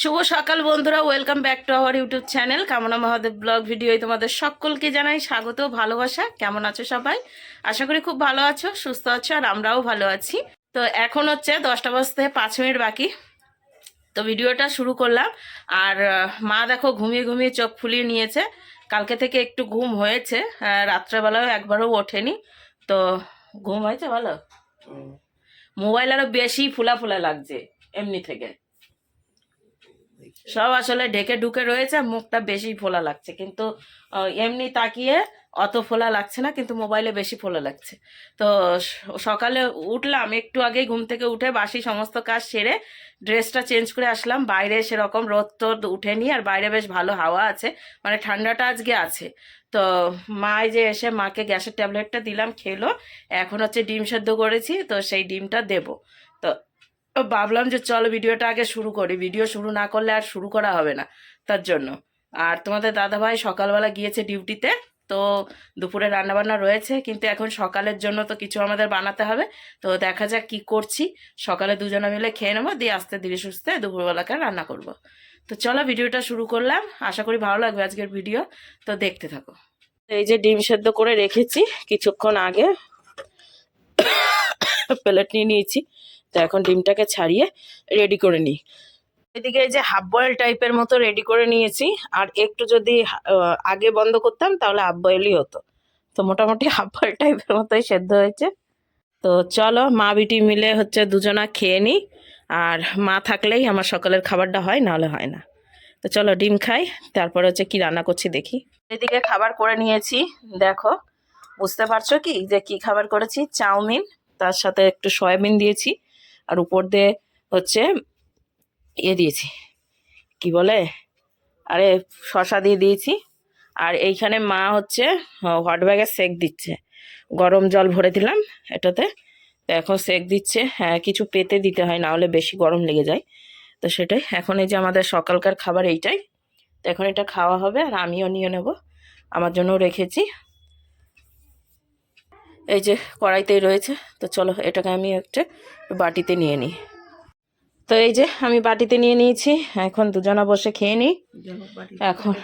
শুভ সকাল বন্ধুরা welcome back to our YouTube channel Kamana Mahadev blog ভিডিওয় তোমাদের সকলকে জানাই স্বাগত ভালোবাসা কেমন আছো সবাই? আশা করি খুব ভালো আছো সুস্থ আছো আর আমরাও ভালো আছি। তো এখন হচ্ছে দশটা বাজতে পাঁচ মিনিট বাকি। তো ভিডিওটা শুরু করলাম আর মা দেখো ঘুমিয়ে ঘুমিয়ে চোখ ফুলিয়ে নিয়েছে। কালকে থেকে একটু ঘুম হয়েছে রাত্রেবেলাও একবারও ওঠেনি। তো ঘুম হয়েছে ভালো? মোবাইল আরও বেশি ফুলা ফুলা লাগছে এমনি থেকে। সব আসলে ঢেকে ঢুকে রয়েছে, মুখটা বেশি ফোলা লাগছে। কিন্তু এমনি তাকিয়ে অত ফোলা লাগছে না, কিন্তু মোবাইলে বেশি ফোলা লাগছে। তো সকালে উঠলাম, একটু আগেই ঘুম থেকে উঠে বাসি সমস্ত কাজ সেরে ড্রেসটা চেঞ্জ করে আসলাম। বাইরে সেরকম রোদ তোদ উঠেনি, আর বাইরে বেশ ভালো হাওয়া আছে মানে ঠান্ডাটা আজকে আছে। তো মায় যে এসে মাকে গ্যাসের ট্যাবলেটটা দিলাম, খেলো, এখন হচ্ছে ডিম সেদ্ধ করেছি, তো সেই ডিমটা দেবো। তো ভাবলাম যে চলো ভিডিওটা আগে শুরু করি। ভিডিও শুরু না করলে আর শুরু করা হবে না তার জন্য। আর তোমাদের দাদাভাই সকালবেলা গিয়েছে ডিউটিতে, তো দুপুরে রান্নাবান্না রয়েছে, কিন্তু এখন সকালের জন্য তো কিছু আমাদের বানাতে হবে। তো দেখা যাক কি করছি। সকালে দুজনে মিলে খেয়ে নেব, দিয়ে আস্তে ধীরে সুস্থে দুপুরবেলাকে রান্না করব। তো চলো ভিডিওটা শুরু করলাম। আশা করি ভালো লাগবে আজকের ভিডিও। তো দেখতে থাকো। এই যে ডিম সেদ্ধ করে রেখেছি কিছুক্ষণ আগে। প্লেট নিয়ে নিয়েছি। তো এখন ডিমটাকে ছাড়িয়ে রেডি করে নিই। এদিকে এই যে হাফ বয়েল টাইপের মতো রেডি করে নিয়েছি। আর একটু যদি আগে বন্ধ করতাম তাহলে হাফ বয়েলই হতো। তো মোটামুটি হাফ বয়েল টাইপের মতোই সেদ্ধ হয়েছে। তো চলো, মা বিটি মিলে হচ্ছে দুজনা খেয়ে নিই। আর মা থাকলেই আমার সকালের খাবারটা হয়, নাহলে হয় না। তো চলো, ডিম খাই, তারপরে হচ্ছে কি রান্না করছি দেখি। এদিকে খাবার করে নিয়েছি, দেখো। বুঝতে পারছ কি যে কি খাবার করেছি? চাউমিন, তার সাথে একটু সয়াবিন দিয়েছি। আর উপর দিয়ে হচ্ছে ইয়ে দিয়েছি। কি বলে? আরে শশা দিয়ে দিয়েছি। আর এইখানে মা হচ্ছে হট ব্যাগে সেক দিচ্ছে। গরম জল ভরে দিলাম এটাতে। তো এখন সেক দিচ্ছে। হ্যাঁ কিছু পেতে দিতে হয়, না হলে বেশি গরম লেগে যায়। তো সেটাই। এখন এই যে আমাদের সকালকার খাবার এইটাই। তো এখন এটা খাওয়া হবে আর আমিও নিয়ে নেব। আমার জন্যও রেখেছি। এই যে কড়াইতেই রয়েছে তো চলো এটাকে আমি একটা বাটিতে নিয়ে নিই। তো এই যে আমি বাটিতে নিয়ে নিয়েছি এখন দুজনা বসে খেয়ে নিই। এখন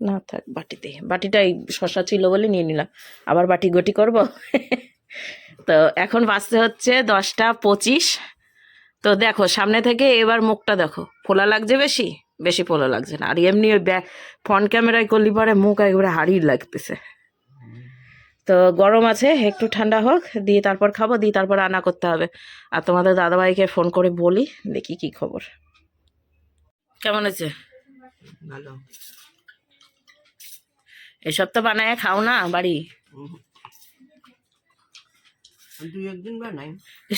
না থাক বাটিতে। বাটিটাই শশা ছিল বলে নিয়ে নিলাম। আবার বাটি গটি করব? তো এখন বাঁচতে হচ্ছে দশটা পঁচিশ। তো দেখো সামনে থেকে এবার মুখটা দেখো। ফোলা লাগছে বেশি? বেশি ফোলা লাগছে না। আর এমনি ওই ফ্রন্ট ক্যামেরায় করলি পরে মুখ একেবারে হারিয়ে লাগতেছে। তো গরম আছে একটু ঠান্ডা হোক দিয়ে তারপর খাব দিয়ে তারপর রান্না করতে হবে। আর তোমাদের দাদাভাইকে ফোন করে বলি দেখি কি খবর। কেমন আছে? ভালো। এসব তো বানায় খাও না বাড়ি। দুই একদিন বানাই।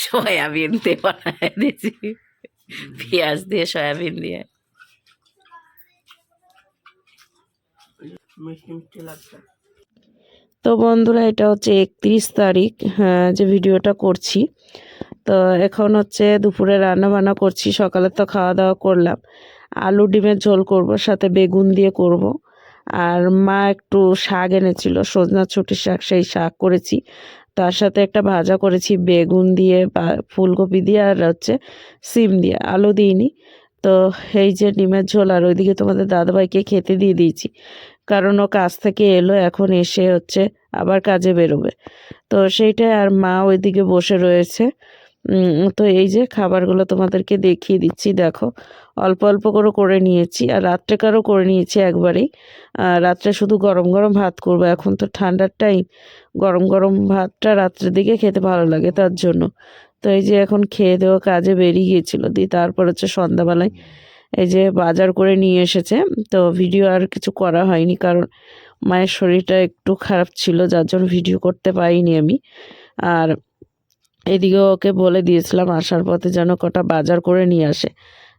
সয়াবিন দিয়ে বানায় দিয়েছি। পেঁয়াজ দিয়ে সয়াবিন দিয়ে। মিষ্টি মিষ্টি লাগছে। তো বন্ধুরা এটা হচ্ছে একত্রিশ তারিখ হ্যাঁ, যে ভিডিওটা করছি। তো এখন হচ্ছে দুপুরে রান্না বান্না করছি সকালে তো খাওয়া দাওয়া করলাম। আলু ডিমের ঝোল করব সাথে বেগুন দিয়ে করব। আর মা একটু শাক এনেছিল সজনা ছুটির শাক সেই শাক করেছি। তার সাথে একটা ভাজা করেছি বেগুন দিয়ে বা ফুলকপি দিয়ে আর হচ্ছে সিম দিয়ে আলু দিইনি। তো এই যে ডিমের ঝোল আর ওইদিকে তোমাদের দাদাভাইকে খেতে দিয়ে দিয়েছি। কারণ ও কাজ থেকে এলো, এখন এসে হচ্ছে আবার কাজে বেরোবে। তো সেইটাই আর মা ওইদিকে বসে রয়েছে। তো এই যে খাবারগুলো তোমাদেরকে দেখিয়ে দিচ্ছি, দেখো। অল্প অল্প করে করে নিয়েছি আর রাত্রেকারও করে নিয়েছি একবারেই। আর রাত্রে শুধু গরম গরম ভাত করব, এখন তো ঠান্ডার টাইম গরম গরম ভাতটা রাত্রের দিকে খেতে ভালো লাগে তার জন্য। তো এই যে এখন খেয়ে দেওয়া কাজে বেরিয়ে গিয়েছিল, দিয়ে তারপর হচ্ছে সন্ধ্যাবেলায় এই যে বাজার করে নিয়ে এসেছে। তো ভিডিও আর কিছু করা হয়নি কারণ মায়ের শরীরটা একটু খারাপ ছিল, যার জন্য ভিডিও করতে পারিনি আমি। আর এদিকে ওকে বলে দিয়েছিলাম, আসার পথে যেন কটা বাজার করে নিয়ে আসে।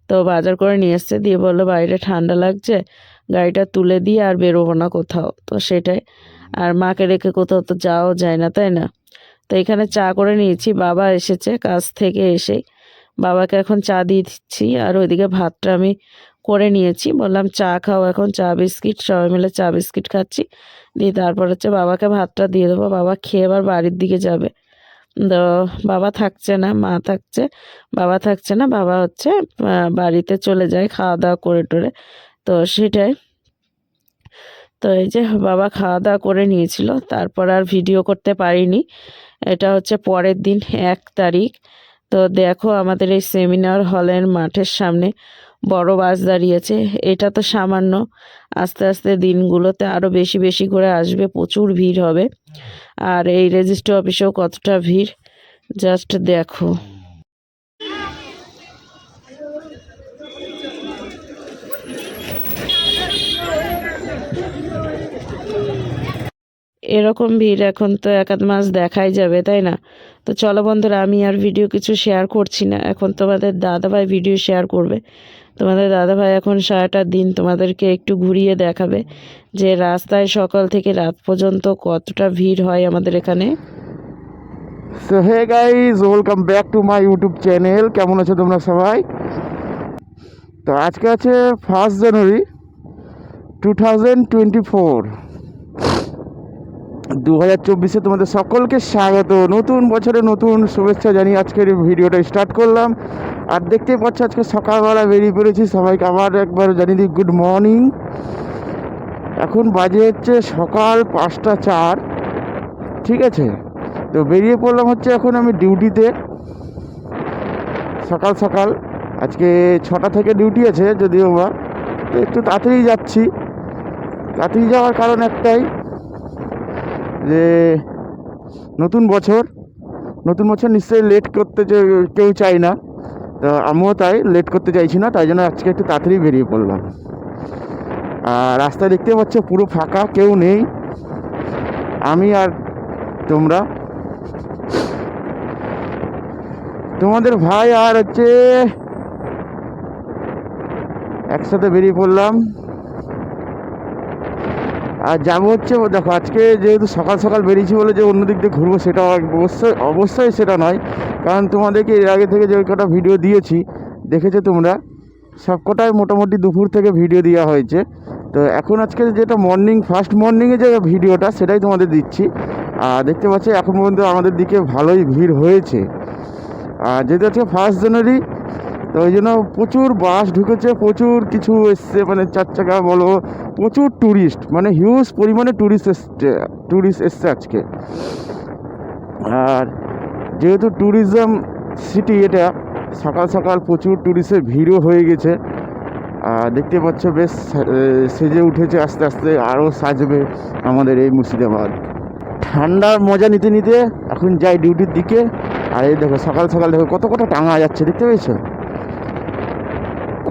তো বাজার করে নিয়ে এসছে, দিয়ে বলল বাইরে ঠান্ডা লাগছে, গাড়িটা তুলে দিয়ে আর বেরোবো না কোথাও। তো সেটাই। আর মাকে রেখে কোথাও তো যাওয়াও যায় না, তাই না? তো এখানে চা করে নিয়েছি, বাবা এসেছে কাজ থেকে এসেই। বাবাকে এখন চা দিয়ে দিচ্ছি, আর ওইদিকে ভাতটা আমি করে নিয়েছি। বললাম, চা খাও এখন, চা বিস্কিট। সবাই মিলে চা বিস্কিট খাচ্ছি। দিয়ে তারপর হচ্ছে বাবাকে ভাতটা দিয়ে দেবো। বাবা খেয়ে আবার বাড়ির দিকে যাবে। তো বাবা থাকছে না, মা থাকছে, বাবা থাকছে না, বাবা হচ্ছে বাড়িতে চলে যায় খাওয়া দাওয়া করে টোরে। তো সেটাই। তো এই যে বাবা খাওয়া দাওয়া করে নিয়েছিল, তারপর আর ভিডিও করতে পারিনি। এটা হচ্ছে পরের দিন, এক তারিখ। তো দেখো আমাদের এই সেমিনার হলের মাঠের সামনে বড় বাস দাঁড়িয়েছে। এটা তো সামান্য। আস্তে আস্তে দিনগুলোতে আরও বেশি বেশি করে আসবে, প্রচুর ভিড় হবে। আর এই রেজিস্ট্রি অফিসেও কতটা ভিড়? জাস্ট দেখো। এরকম ভিড় এখন তো এক আধ মাস দেখাই যাবে, তাই না? তো চলো বন্ধুরা, আমি আর ভিডিও কিছু শেয়ার করছি না। এখন তোমাদের দাদাভাই ভিডিও শেয়ার করবে। তোমাদের দাদাভাই এখন সারাটা দিন তোমাদেরকে একটু ঘুরিয়ে দেখাবে যে রাস্তায় সকাল থেকে রাত পর্যন্ত কতটা ভিড় হয় আমাদের এখানে। So hey guys welcome back to my YouTube channel কেমন আছো তোমরা সবাই? তো আজকে আছে first January two thousand twenty four দু হাজার চব্বিশে তোমাদের সকলকে স্বাগত। নতুন বছরে নতুন শুভেচ্ছা জানিয়ে আজকের ভিডিওটা স্টার্ট করলাম। আর দেখতেই পাচ্ছ, আজকে সকালবেলা বেরিয়ে পড়েছি। সবাইকে আবার একবার জানিয়ে দিই গুড মর্নিং এখন বাজে হচ্ছে সকাল পাঁচটা চার, ঠিক আছে? তো বেরিয়ে পড়লাম হচ্ছে এখন আমি ডিউটিতে সকাল সকাল, আজকে ছটা থেকে ডিউটি আছে যদিও বা। তো একটু তাড়াতাড়ি যাচ্ছি। তাড়াতাড়ি যাওয়ার কারণ একটাই যে নতুন বছর নতুন বছর নিশ্চয়ই লেট করতে কেউ চাই না। তো আমিও তাই লেট করতে চাইছি না, তাই জন্য আজকে একটু তাড়াতাড়ি বেরিয়ে পড়লাম। আর রাস্তায় দেখতে পাচ্ছ পুরো ফাঁকা, কেউ নেই। আমি আর তোমরা। তোমাদের ভাই আর হচ্ছে একসাথে বেরিয়ে পড়লাম। আর যাব হচ্ছে দেখো, আজকে যেহেতু সকাল সকাল বেরিয়েছি বলে যে অন্য দিক দিয়ে ঘুরবো, সেটা অবশ্যই অবশ্যই সেটা নয়। কারণ তোমাদেরকে এর আগে থেকে যে কটা ভিডিও দিয়েছি, দেখেছ তোমরা? সব কটাই মোটামুটি দুপুর থেকে ভিডিও দেওয়া হয়েছে। তো এখন আজকে যেটা মর্নিং ফার্স্ট মর্নিংয়ে যে ভিডিওটা সেটাই তোমাদের দিচ্ছি। আর দেখতে পাচ্ছি, এখন পর্যন্ত আমাদের দিকে ভালোই ভিড় হয়েছে। আর যেহেতু আজকে ফার্স্ট জানুয়ারি তো ওই জন্য প্রচুর বাস ঢুকেছে, প্রচুর কিছু এসছে মানে চার চাকা বলো, প্রচুর ট্যুরিস্ট মানে হিউজ পরিমাণে ট্যুরিস্ট এসছে ট্যুরিস্ট এসছে আজকে। আর যেহেতু ট্যুরিজম সিটি এটা, সকাল সকাল প্রচুর ট্যুরিস্টের ভিড়ও হয়ে গেছে। আর দেখতে পাচ্ছ বেশ সেজে উঠেছে আস্তে আস্তে আরও সাজবে আমাদের এই মুর্শিদাবাদ। ঠান্ডার মজা নিতে নিতে এখন যাই ডিউটির দিকে, আর এই দেখো সকাল সকাল দেখো কত কত টাঙা যাচ্ছে, দেখতে পেয়েছ?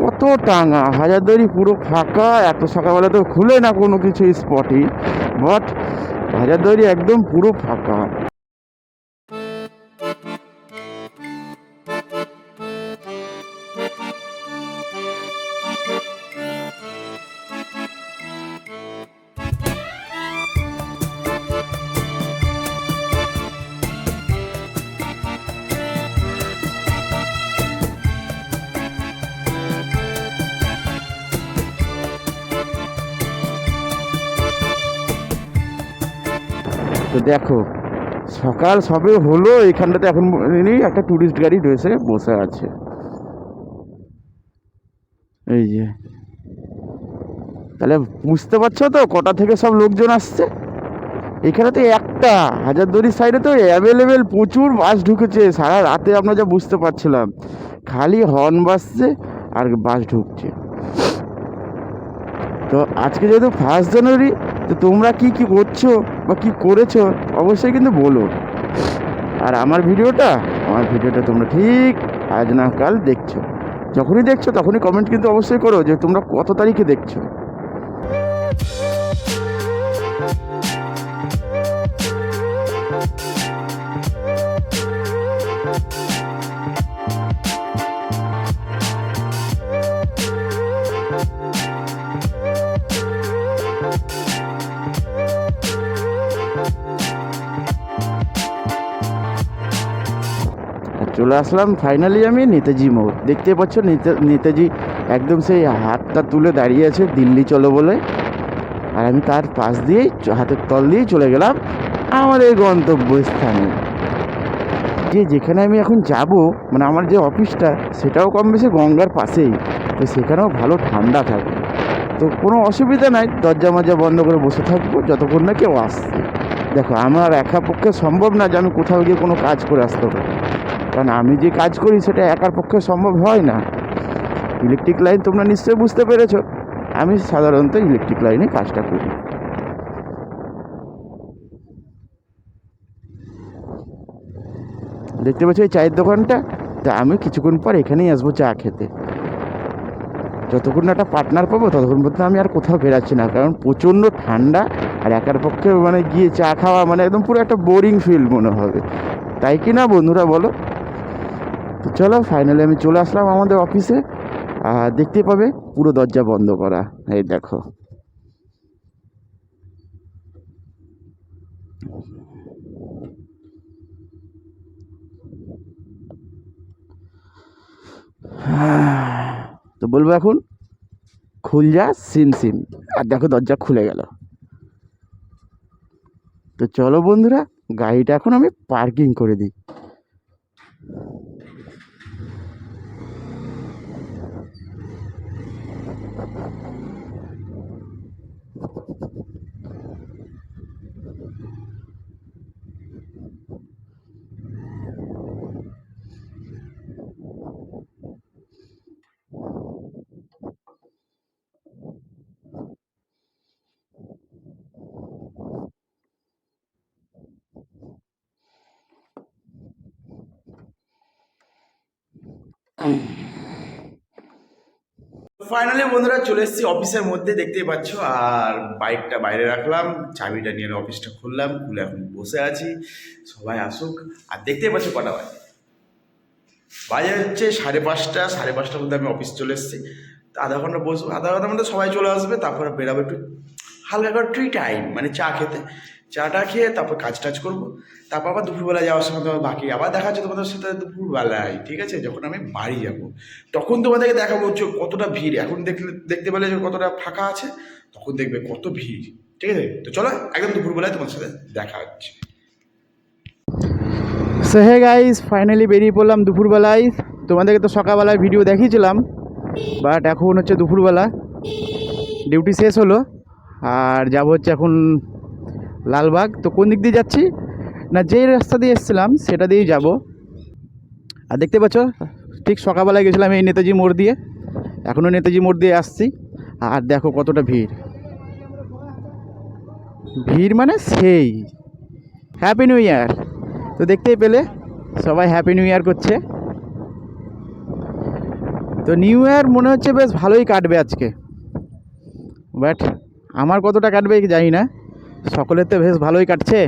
কত টাঙা হাজারদুয়ারি পুরো ফাঁকা, এত সকালবেলা তো খুলে না কোনো কিছু স্পটই বাট হাজারদুয়ারি একদম পুরো ফাঁকা। দেখো, সকাল সবে হলো, এখানটাতে এখন একটা ট্যুরিস্ট গাড়ি রয়েছে, বসে আছে। এই যে। তাহলে বুঝতে পারছ তো, কটা থেকে সব লোকজন আসছে? এখানে তো একটা হাজারদুয়ারির সাইডে তো অ্যাভেলেবেল প্রচুর বাস ঢুকেছে, সারা রাতে আমরা যা বুঝতে পারছিলাম। খালি হর্ন বাজছে আর বাস ঢুকছে। তো আজকে যেহেতু ফার্স্ট জানুয়ারি তো তোমরা কি কি করছ বা কি করেছ, অবশ্যই কিন্তু বলো। আর আমার ভিডিওটা আমার ভিডিওটা তোমরা ঠিক আজ না কাল দেখছ। যখনই দেখছ তখনই কমেন্ট কিন্তু অবশ্যই করো যে তোমরা কত তারিখে দেখছ। চলে আসলাম। ফাইনালি আমি নেতাজি মোড়। দেখতে পাচ্ছ নেতা- নেতাজি একদম সেই হাতটা তুলে দাঁড়িয়ে আছে দিল্লি চলো বলে। আর আমি তার পাশ দিয়েই হাতের তল দিয়েই চলে গেলাম আমাদের গন্তব্যস্থানে। যে যেখানে আমি এখন যাব মানে আমার যে অফিসটা, সেটাও কম বেশি গঙ্গার পাশেই। তো সেখানেও ভালো ঠান্ডা থাকবে তো কোনো অসুবিধা নাই, দরজা মজা বন্ধ করে বসে থাকব, যতক্ষণ না কেউ আসছে। দেখো, আমার একা পক্ষে সম্ভব না যে আমি কোথাও গিয়ে কোনো কাজ করে আসতে পারি। কারণ আমি যে কাজ করি সেটা একার পক্ষে সম্ভব হয় না। ইলেকট্রিক লাইন তোমরা নিশ্চয়ই বুঝতে পেরেছ। আমি সাধারণত ইলেকট্রিক লাইনে কাজটা করি। দেখতে পাচ্ছ এই চায়ের দোকানটা? তা আমি কিছুক্ষণ পর এখানেই আসব চা খেতে। যতক্ষণ না একটা পার্টনার পাবো, ততক্ষণ পর্যন্ত আমি আর কোথাও বেরাচ্ছি না। কারণ প্রচণ্ড ঠান্ডা আর একার পক্ষে মানে গিয়ে চা খাওয়া মানে একদম পুরো একটা বোরিং ফিল মনে হবে। তাই কি না বন্ধুরা বলো? তো চলো ফাইনালি আমি চলে আসলাম আমাদের অফিসে আর দেখতে পাবে পুরো দরজা বন্ধ করা। এই দেখো। তো বলব এখন, খুল যা সিন সিন আর দেখো, দরজা খুলে গেল। তো চলো বন্ধুরা, গাড়িটা এখন আমি পার্কিং করে দিই। ফাইনালি বন্ধুরা চলে এসেছি অফিসের মধ্যে, দেখতেই পাচ্ছ। আর বাইকটা বাইরে রাখলাম, চাবিটা নিয়ে অফিসটা খুললাম, খুলে এখন বসে আছি। সবাই আসুক। আর দেখতেই পাচ্ছ কটা বাজে। বাজে হচ্ছে সাড়ে পাঁচটা, সাড়ে পাঁচটার মধ্যে আমি অফিস চলে এসেছি। আধা ঘণ্টা বসবো আধা ঘণ্টার মধ্যে সবাই চলে আসবে, তারপরে বেরাবো একটু হালকা করে ট্রি টাইম মানে চা খেতে। চাটা খেয়ে তারপর কাজ টাজ করব। তারপর আবার দুপুরবেলা যাওয়ার সময় তোমার বাকি আবার দেখা যাচ্ছে তোমাদের সাথে দুপুরবেলায়, ঠিক আছে? যখন আমি বাড়ি যাব। তখন তোমাদেরকে দেখাবো হচ্ছে কতটা ভিড়। এখন দেখলে, দেখতে পেলে যে কতটা ফাঁকা আছে, তখন দেখবে কত ভিড়, ঠিক আছে? তো চলো, একদম দুপুরবেলায় তোমার সাথে দেখা হচ্ছে। সো হে গাইস ফাইনালি বেরিয়ে পড়লাম দুপুরবেলায়। তোমাদেরকে তো সকালবেলায় ভিডিও দেখিয়েছিলাম বাট এখন হচ্ছে দুপুরবেলা। ডিউটি শেষ হলো, আর যাব হচ্ছে এখন লালবাগ। তো কোন দিক দিয়ে যাচ্ছি? না, যেই রাস্তা দিয়ে এসেছিলাম, সেটা দিয়েই যাব। আর দেখতে পাচ্ছ, ঠিক সকালবেলায় গেছিলাম এই নেতাজি মোড় দিয়ে। এখনও নেতাজি মোড় দিয়ে আসছি। আর দেখো কতটা ভিড়। ভিড় মানে সেই। হ্যাপি নিউ ইয়ার তো দেখতেই পেলে, সবাই হ্যাপি নিউ ইয়ার করছে। তো নিউ ইয়ার মনে হচ্ছে বেশ ভালোই কাটবে আজকে। বাট আমার কতটা কাটবে জানি না। সকলের তো বেশ ভালোই কাটছে।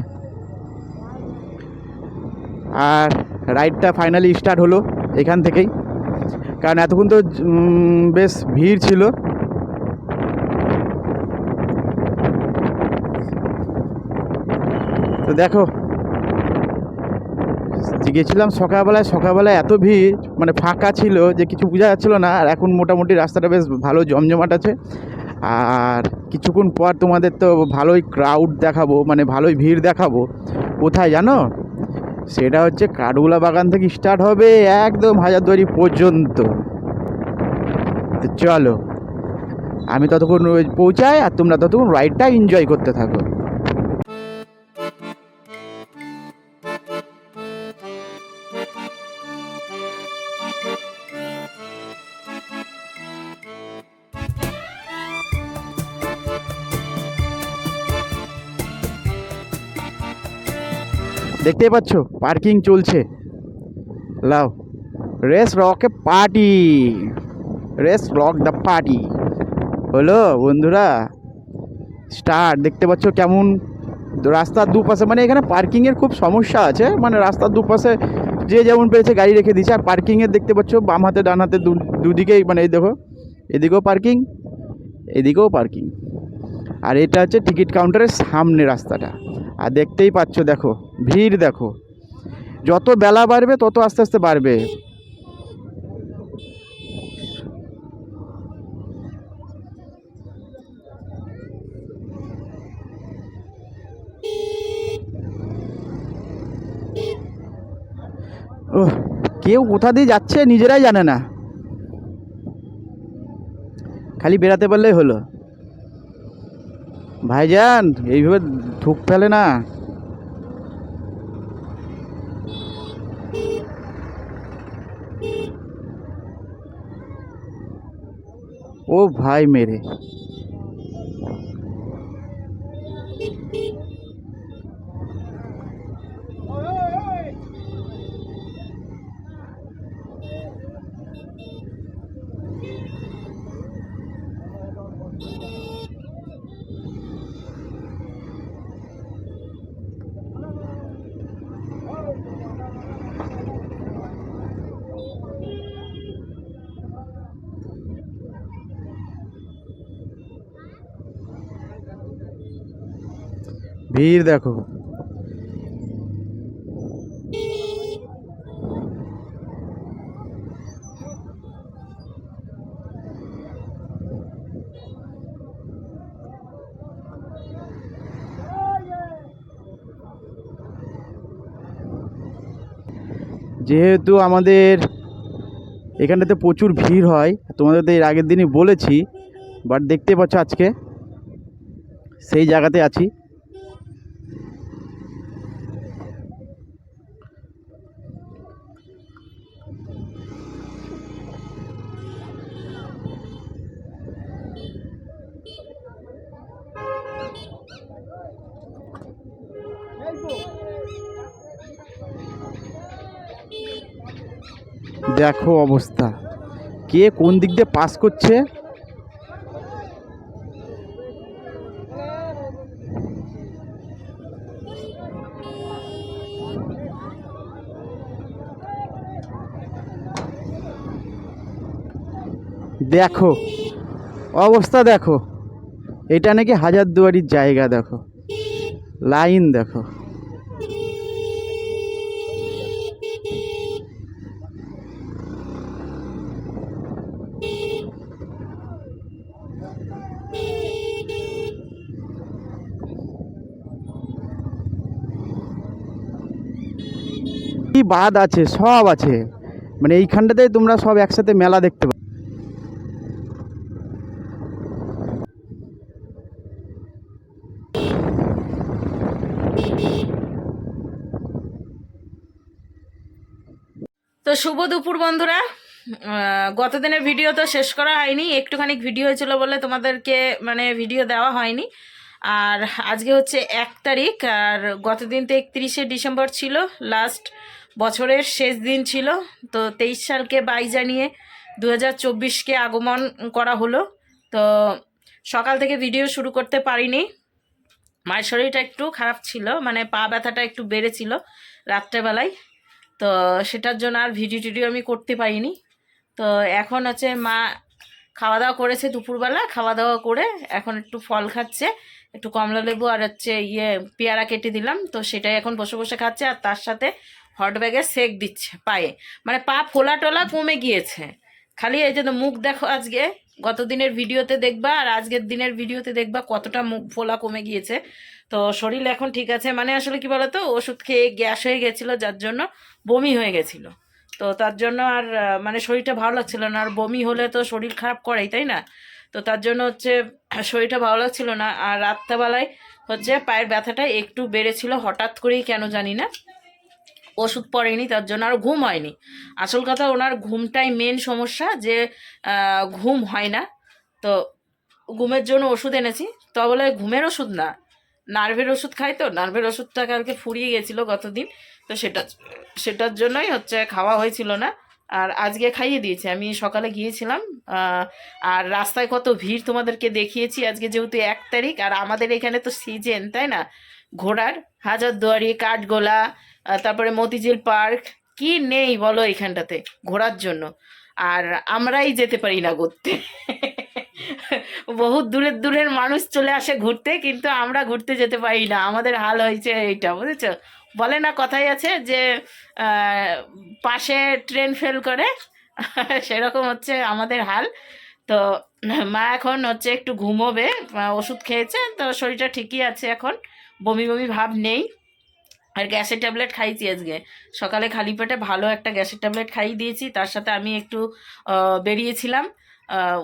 আর রাইডটা ফাইনালি স্টার্ট হলো এখান থেকেই। কারণ এতক্ষণ তো বেশ ভিড় ছিল। তো দেখো, গেছিলাম সকালবেলায় সকালবেলায় এত ভিড় মানে ফাঁকা ছিল যে কিছু বোঝা যাচ্ছিল না। আর এখন মোটামুটি রাস্তাটা বেশ ভালো জমজমাট আছে। আর কিছুক্ষণ পর তোমাদের তো ভালোই ক্রাউড দেখাবো মানে ভালোই ভিড় দেখাবো। কোথায় জানো? সেটা হচ্ছে কাঠগোলা বাগান থেকে স্টার্ট হবে একদম হাজারদুয়ারি পর্যন্ত। তো চলো, আমি ততক্ষণ পৌঁছাই আর তোমরা ততক্ষণ রাইডটা এনজয় করতে থাকো। দেখতেই পাচ্ছ? পার্কিং চলছে। লাও। Race rock party. Race rock the party. হলো, বন্ধুরা স্টার্ট দেখতে পাচ্ছ কেমন রাস্তার দুপাশে মানে এখানে পার্কিংয়ের খুব সমস্যা আছে। মানে রাস্তার দুপাশে যে যেমন পেরেছে গাড়ি রেখে দিয়েছে। আর পার্কিংয়ের দেখতে পাচ্ছ, বাম হাতে, ডান হাতে দুদিকেই মানে এই দেখো, এদিকেও পার্কিং এদিকেও পার্কিং। আর এটা হচ্ছে টিকিট কাউন্টারের সামনে রাস্তাটা। আর দেখতেই পাচ্ছ, দেখো, ভিড় দেখো। যত বেলা বাড়বে, তত আস্তে আস্তে বাড়বে। ও কেউ কোথা দিয়ে যাচ্ছে নিজেরাই জানে না। খালি বেরাতে পারলেই হলো। ভাইজান এইভাবে থুক ফেলে না। ও ভাই মেরে। ভিড় দেখো। যেহেতু আমাদের এখানটাতে প্রচুর ভিড় হয়, তোমাদের তো এর আগের দিনই বলেছি বাট দেখতে পাচ্ছ আজকে, সেই জায়গাতে আছি। দেখো অবস্থা। কে কোন দিক দিয়ে পাস করছে? দেখো, অবস্থা দেখো। এটা নাকি হাজারদুয়ারির জায়গা দেখো। লাইন দেখো। বাদ আছে, সব আছে। মানে এইখানটাতে তোমরা সব একসাথে মেলা দেখতে পাবে। তো শুভ দুপুর বন্ধুরা। গত দিনের ভিডিও তো শেষ করা হয়নি, একটুখানি ভিডিও হয়েছিল বলে তোমাদেরকে মানে ভিডিও দেওয়া হয়নি। আর আজকে হচ্ছে এক তারিখ, আর গতদিন তো একত্রিশে ডিসেম্বর ছিল লাস্ট বছরের শেষ দিন ছিল। তো তেইশ সালকে বাই জানিয়ে দু হাজার চব্বিশকে আগমন করা হলো। তো সকাল থেকে ভিডিও শুরু করতে পারিনি। মায়ের শরীরটা একটু খারাপ ছিল মানে পা ব্যথাটা একটু বেড়েছিল রাত্রেবেলায়। তো সেটার জন্য আর ভিডিও টিডিও আমি করতে পারিনি। তো এখন হচ্ছে মা খাওয়া দাওয়া করেছে দুপুরবেলা, খাওয়া দাওয়া করে এখন একটু ফল খাচ্ছে, একটু কমলা লেবু আর হচ্ছে ইয়ে পেয়ারা কেটে দিলাম। তো সেটাই এখন বসে বসে খাচ্ছে আর তার সাথে হট ব্যাগে সেক দিচ্ছে, পায়ে। মানে পা ফোলা টোলা কমে গিয়েছে। খালি এই যে তো মুখ দেখো আজকে গত দিনের ভিডিওতে দেখবা আর আজকের দিনের ভিডিওতে দেখবা কতটা মুখ ফোলা কমে গিয়েছে। তো শরীর এখন ঠিক আছে মানে আসলে কি বলতো, ওষুধ খেয়ে গ্যাস হয়ে গেছিল, যার জন্য বমি হয়ে গেছিল। তো তার জন্য আর মানে শরীরটা ভালো লাগছিল না, আর বমি হলে তো শরীর খারাপ করেই, তাই না? তো তার জন্য হচ্ছে, শরীরটা ভালো লাগছিল না, আর রাত্রেবেলায় হচ্ছে পায়ের ব্যথাটা একটু বেড়েছিল, হঠাৎ করেই কেন জানি না। ওষুধ পড়েনি তার জন্য আর ঘুম হয়নি। আসল কথা ওনার ঘুমটাই মেন সমস্যা যে ঘুম হয় না। তো ঘুমের জন্য ওষুধ এনেছি। তো বলে ঘুমের ওষুধ না নার্ভের ওষুধ খাই তো নার্ভের ওষুধটা কালকে ফুরিয়ে গেছিল গতদিন। তো সেটা সেটার জন্যই হচ্ছে খাওয়া হয়েছিল না। আর আজকে খাইয়ে দিয়েছি। আমি সকালে গিয়েছিলাম আর রাস্তায় কত ভিড় তোমাদেরকে দেখিয়েছি। আজকে যেহেতু এক তারিখ আর আমাদের এখানে তো সিজন তাই না? ঘোড়ার হাজারদুয়ারি কাঠগোলা আহ, তারপরে মতিঝিল পার্ক, কি নেই বলো এখানটাতে ঘোরার জন্য? আর আমরাই যেতে পারি না ঘুরতে। বহুত দূরের দূরের মানুষ চলে আসে ঘুরতে, কিন্তু আমরা ঘুরতে যেতে পারি না। আমাদের হাল হয়েছে এইটা, বুঝেছ? বলে না কথাই আছে যে পাশে ট্রেন ফেল করে, সেরকম হচ্ছে আমাদের হাল। তো মা এখন হচ্ছে একটু ঘুমোবে ওষুধ খেয়েছে, তো শরীরটা ঠিকই আছে এখন, বমি বমি ভাব নেই। আর গ্যাসের ট্যাবলেট খাইছি আজকে। সকালে খালি পেটে ভালো একটা গ্যাসের ট্যাবলেট খাইয়ে দিয়েছি, তার সাথে আমি একটু বেরিয়েছিলাম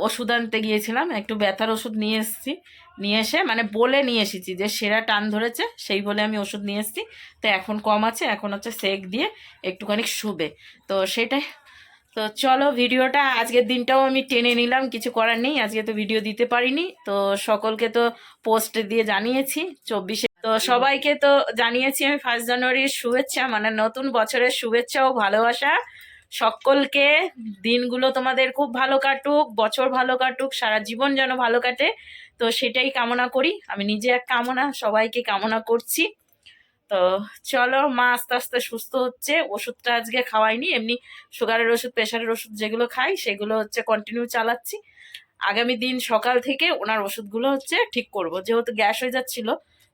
ওষুধ আনতে গিয়েছিলাম, একটু ব্যথার ওষুধ নিয়ে এসেছি, নিয়ে এসে মানে বলে নিয়ে এসেছি যে সেরা টান ধরেছে, সেই বলে আমি ওষুধ নিয়ে এসেছি, তো এখন কম আছে, এখন হচ্ছে সেক দিয়ে একটুখানি শুবে। তো সেটাই, তো চলো ভিডিওটা, আজকের দিনটাও আমি টেনে নিলাম, কিছু করার নেই, আজকে তো ভিডিও দিতে পারিনি, তো সকলকে তো পোস্ট দিয়ে জানিয়েছি, চব্বিশে তো সবাইকে তো জানিয়েছি আমি ফার্স্ট জানুয়ারির শুভেচ্ছা মানে নতুন বছরের শুভেচ্ছা ও ভালোবাসা। সকলকে দিনগুলো তোমাদের খুব ভালো কাটুক, বছর ভালো কাটুক, সারা জীবন যেন ভালো কাটে। তো সেটাই কামনা করি। আমি নিজে এক কামনা, সবাইকে কামনা করছি। তো চলো, মা আস্তে আস্তে সুস্থ হচ্ছে, ওষুধটা আজকে খাওয়াইনি, এমনি সুগারের ওষুধ প্রেশারের ওষুধ যেগুলো খাই, সেগুলো হচ্ছে কন্টিনিউ চালাচ্ছি। আগামী দিন সকাল থেকে ওনার ওষুধগুলো হচ্ছে ঠিক করব, যেহেতু গ্যাস হয়ে যাচ্ছিল।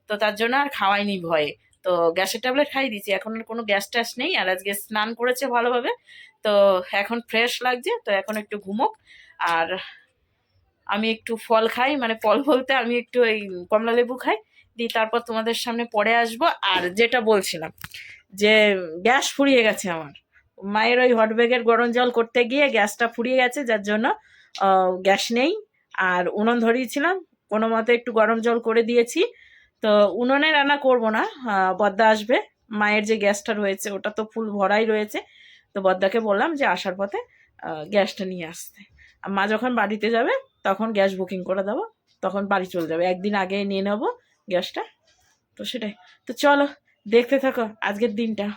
তো তার জন্য আর খাওয়াইনি ভয়ে। তো গ্যাসের ট্যাবলেট খাই দিয়েছি, এখন আর কোনো গ্যাস ট্যাস নেই, আর আজকে স্নান করেছে ভালোভাবে। তো এখন ফ্রেশ লাগছে, তো এখন একটু ঘুমোক। আর আমি একটু ফল খাই মানে ফল বলতে আমি একটু এই কমলা লেবু খাই, দিয়ে তারপর তোমাদের সামনে পরে আসব। আর যেটা বলছিলাম, যে গ্যাস ফুরিয়ে গেছে আমার। মায়ের ওই হট ব্যাগের গরম জল করতে গিয়ে গ্যাসটা ফুরিয়ে গেছে, যার জন্য গ্যাস নেই। আর উনুন ধরিয়েছিলাম, কোনো মতে একটু গরম জল করে দিয়েছি। তো উনুনে রান্না করব না বদ্দা আসবে। মায়ের যে গ্যাসটা রয়েছে, ওটা তো ফুল ভরাই রয়েছে। তো বদ্দাকে বললাম যে আসার পথে গ্যাসটা নিয়ে আসতে। আর মা যখন বাড়িতে যাবে, তখন গ্যাস বুকিং করে দেবো। তখন বাড়ি চলে যাবে। একদিন আগে নিয়ে নেব গ্যাসটা। তো সেটাই। তো চলো, দেখতে থাকো আজকের দিনটা।